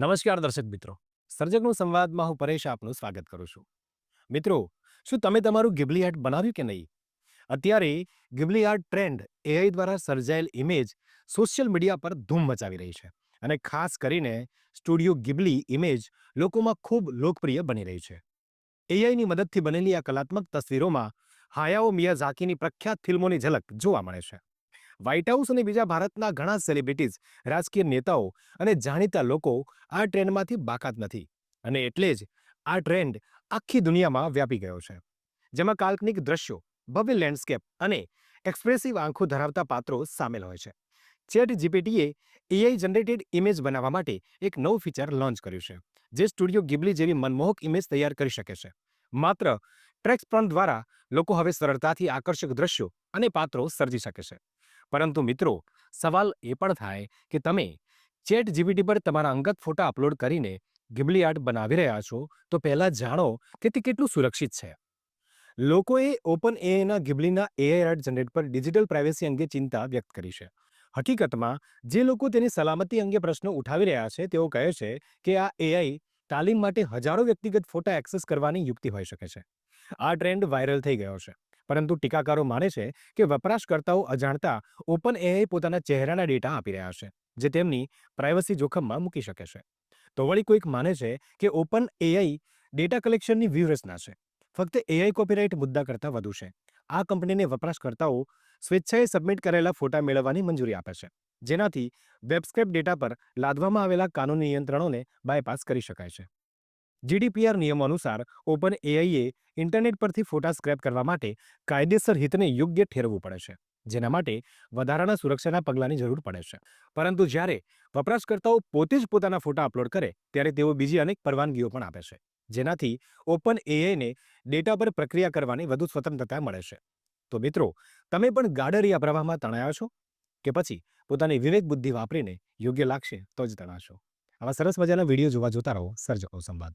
નમસ્કાર દર્શક મિત્રો. સર્જકનું સંવાદમાં હું પરેશ આપનું સ્વાગત કરું છું. મિત્રો, શું તમે તમારું ગિબલી આર્ટ બનાવ્યું કે નહીં? અત્યારે ગિબલી આર્ટ ટ્રેન્ડ એઆઈ દ્વારા સર્જાયેલ ઇમેજ સોશિયલ મીડિયા પર ધૂમ મચાવી રહી છે અને ખાસ કરીને સ્ટુડિયો ગિબલી ઇમેજ લોકોમાં ખૂબ લોકપ્રિય બની રહી છે. એઆઈની મદદથી બનેલી આ કલાત્મક તસવીરોમાં હાયાઓ મિયાઝાકીની પ્રખ્યાત ફિલ્મોની ઝલક જોવા મળે છે. વ્હાઇટ હાઉસ અને બીજા ભારતના ઘણા સેલિબ્રિટીઝ રાજકીય નેતાઓ અને જાણીતા લોકો આ ટ્રેન્ડમાંથી બાકાત નથી. અને એટલે જ આ ટ્રેન્ડ આખી દુનિયામાં વ્યાપી ગયો છે. જેમાં કાલ્પનિક દ્રશ્યો, ભવ્ય લેન્ડસ્કેપ અને એક્સપ્રેસિવ આંખો ધરાવતા પાત્રો સામેલ હોય છે. ચેટ જીપીટીએ એઆઈ જનરેટેડ ઇમેજ બનાવવા માટે એક નવું ફીચર લોન્ચ કર્યું છે, જે સ્ટુડિયો ગિબલી જેવી મનમોહક ઇમેજ તૈયાર કરી શકે છે. માત્ર ટ્રેક્સ પ્રોમ્પ્ટ દ્વારા લોકો હવે સરળતાથી આકર્ષક દ્રશ્યો અને પાત્રો સર્જી શકે છે. પરંતુ મિત્રો, સવાલ એ પણ થાય કે તમે ચેટ જીબીટી પર તમારા અંગત ફોટા અપલોડ કરીને ગિબલી આર્ટ બનાવી રહ્યા છો, તો પહેલાં જાણો કે તે કેટલું સુરક્ષિત છે. લોકોએ ઓપન એઆઈના ગિબલીના એઆઈ આર્ટ જનરેટ પર ડિજિટલ પ્રાઇવેસી અંગે ચિંતા વ્યક્ત કરી છે. હકીકતમાં, જે લોકો તેની સલામતી અંગે પ્રશ્નો ઉઠાવી રહ્યા છે, તેઓ કહે છે કે આ એઆઈ તાલીમ માટે હજારો વ્યક્તિગત ફોટા એક્સેસ કરવાની યુક્તિ હોઈ શકે છે. આ ટ્રેન્ડ વાયરલ થઈ ગયો છે. પરંતુ ટીકાકારો માને છે કે વપરાશકર્તાઓ અજાણતા ઓપન એઆઈ પોતાના ચહેરાના ડેટા આપી રહ્યા છે, જે તેમની પ્રાઇવસી જોખમમાં મૂકી શકે છે. તો વળી કોઈક માને છે કે ઓપન એઆઈ ડેટા કલેક્શનની વ્યૂહરચના છે. ફક્ત એઆઈ કોપીરાઇટ મુદ્દા કરતાં વધુ છે. આ કંપનીને વપરાશકર્તાઓ સ્વેચ્છાએ સબમિટ કરેલા ફોટા મેળવવાની મંજૂરી આપે છે, જેનાથી વેબસ્ક્રેપ ડેટા પર લાદવામાં આવેલા કાનૂની નિયંત્રણોને બાયપાસ કરી શકાય છે. જીડીપીઆર નિયમો અનુસાર ઓપન એઆઈએ ઇન્ટરનેટ પરથી ફોટા સ્ક્રેપ કરવા માટે કાયદેસર હિતને યોગ્ય ઠેરવવું પડે છે, જેના માટે વધારાના સુરક્ષાના પગલાંની જરૂર પડે છે. પરંતુ જ્યારે વપરાશકર્તાઓ પોતે જ પોતાના ફોટા અપલોડ કરે, ત્યારે તેઓ બીજી અનેક પરવાનગીઓ પણ આપે છે, જેનાથી ઓપન એઆઈને ડેટા પર પ્રક્રિયા કરવાની વધુ સ્વતંત્રતા મળે છે. તો મિત્રો, તમે પણ ગાડરિયા પ્રવાહમાં તણાયા છો? કે પછી પોતાની વિવેક બુદ્ધિ વાપરીને યોગ્ય લાગશે તો જ તણાશો? આવા સરસ મજાના વીડિયો જોવા જોતા રહો. સર્જકો સંવાદ.